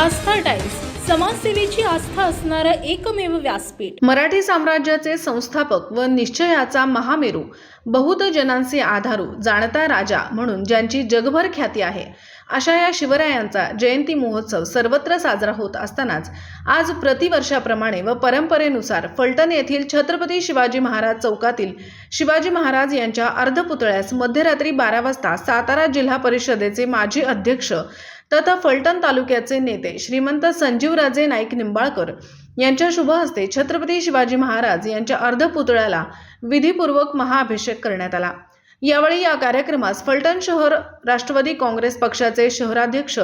आस्था times समाजसेवेची आस्था असणारं एकमेव व्यासपीठ. मराठी साम्राज्याचे संस्थापक व निश्चयाचा महामेरू बहुत जनांचे आधारू जाणता राजा म्हणून ज्यांची जगभर ख्याती आहे. अशा या शिवरायांचा जयंती महोत्सव सर्वत्र साजरा होत असतानाच आज प्रतिवर्षाप्रमाणे व परंपरेनुसार फलटण येथील छत्रपती शिवाजी महाराज चौकातील शिवाजी महाराज यांच्या अर्धपुतळ्यास मध्यरात्री बारा वाजता सातारा जिल्हा परिषदेचे माजी अध्यक्ष तथा फलटण तालुक्याचे नेते श्रीमंत संजीवराजे नाईक निंबाळकर यांच्या शुभ हस्ते छत्रपती शिवाजी महाराज यांच्या अर्धपुतळ्याला विधीपूर्वक महाअभिषेक करण्यात आला. यावेळी या कार्यक्रमास फलटण शहर राष्ट्रवादी काँग्रेस पक्षाचे शहराध्यक्ष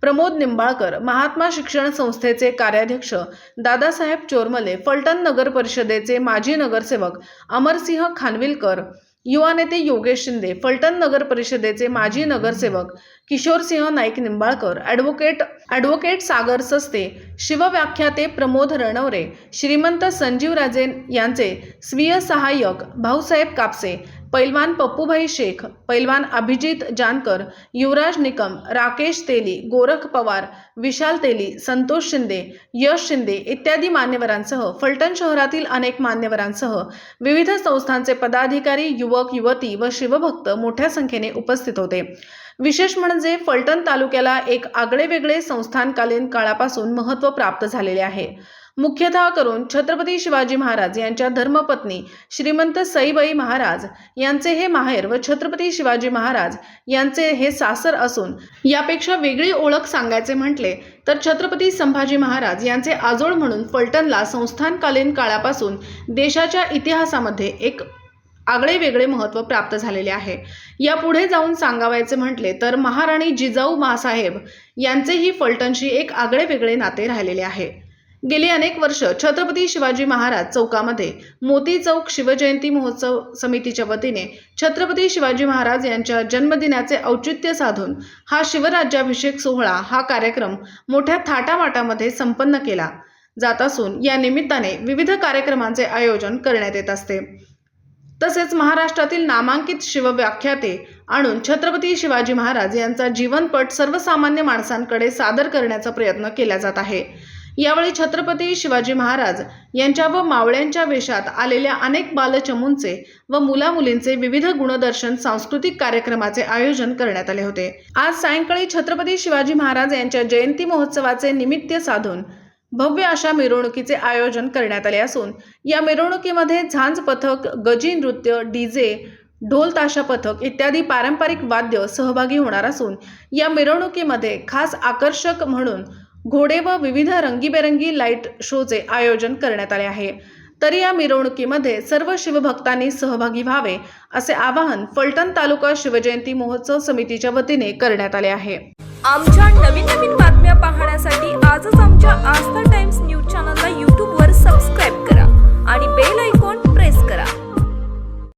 प्रमोद निंबाळकर महात्मा शिक्षण संस्थेचे कार्याध्यक्ष दादासाहेब चोरमले फलटण नगर परिषदेचे माजी नगरसेवक अमरसिंह खानविलकर युवा नेते योगेश शिंदे फलटण नगर परिषदेचे माजी नगरसेवक किशोरसिंह नाईक निंबाळकर ॲडव्होकेट ॲडव्होकेट सागर सस्ते शिवव्याख्याते प्रमोद रणवरे श्रीमंत संजीवराजे यांचे स्वीय सहाय्यक भाऊसाहेब कापसे पैलवान पप्पूभाई शेख पैलवान अभिजित जानकर युवराज निकम राकेश तेली गोरख पवार विशाल तेली संतोष शिंदे यश शिंदे इत्यादी मान्यवरांसह फलटण शहरातील अनेक मान्यवरांसह विविध संस्थांचे पदाधिकारी युवक युवती व शिवभक्त मोठ्या संख्येने उपस्थित होते. विशेष म्हणजे फलटण तालुक्याला एक आगळेवेगळे संस्थानकालीन काळापासून महत्त्व प्राप्त झालेले आहे. मुख्यतः करून छत्रपती शिवाजी महाराज यांच्या धर्मपत्नी श्रीमंत सईबाई महाराज यांचे हे माहेर व छत्रपती शिवाजी महाराज यांचे हे सासर असून यापेक्षा वेगळी ओळख सांगायचे म्हटले तर छत्रपती संभाजी महाराज यांचे आजोळ म्हणून फलटणला संस्थानकालीन काळापासून देशाच्या इतिहासामध्ये एक आगळे वेगळे महत्त्व प्राप्त झालेले आहे. यापुढे जाऊन सांगावायचे म्हटले तर महाराणी जिजाऊ मासाहेब यांचेही फलटणशी एक आगळे वेगळे नाते राहिलेले आहे. गेली अनेक वर्ष छत्रपती शिवाजी महाराज चौकामध्ये मोती चौक शिवजयंती महोत्सव समितीच्या वतीने छत्रपती शिवाजी महाराज यांच्या जन्मदिनाचे औचित्य साधून हा शिवराज्याभिषेक सोहळा हा कार्यक्रम मोठ्या थाटामाटामध्ये संपन्न केला. जात असून या निमित्ताने विविध कार्यक्रमांचे आयोजन करण्यात येत असते. तसेच महाराष्ट्रातील नामांकित शिवव्याख्याते आणून छत्रपती शिवाजी महाराज यांचा जीवनपट सर्वसामान्य माणसांकडे सादर करण्याचा प्रयत्न केला जात आहे. यावेळी छत्रपती शिवाजी महाराज यांच्या व मावळ्यांच्या वेशात आलेल्या अनेक बालचमूंचे व मुलामुलींचे विविध गुणदर्शन सांस्कृतिक कार्यक्रमाचे आयोजन करण्यात आले होते. आज सायंकाळी छत्रपती शिवाजी महाराज यांच्या जयंती महोत्सवाचे निमित्त साधून भव्य अशा मिरवणुकीचे आयोजन करण्यात आले असून या मिरवणुकीमध्ये झांज पथक गजी नृत्य डीजे ढोल ताशा पथक इत्यादी पारंपरिक वाद्य सहभागी होणार असून या मिरवणुकीमध्ये खास आकर्षक म्हणून घोडे व विविध रंगीबेरंगी लाइट शोचे आयोजन करण्यात आले आहे. तरी या मिरवणुकीमध्ये सर्व शिवभक्तांनी सहभागी व्हावे असे आवाहन फलटण तालुका शिवजयंती महोत्सव समितीच्या वतीने करण्यात आले आहे. आमच्या नवीन नवीन बातम्या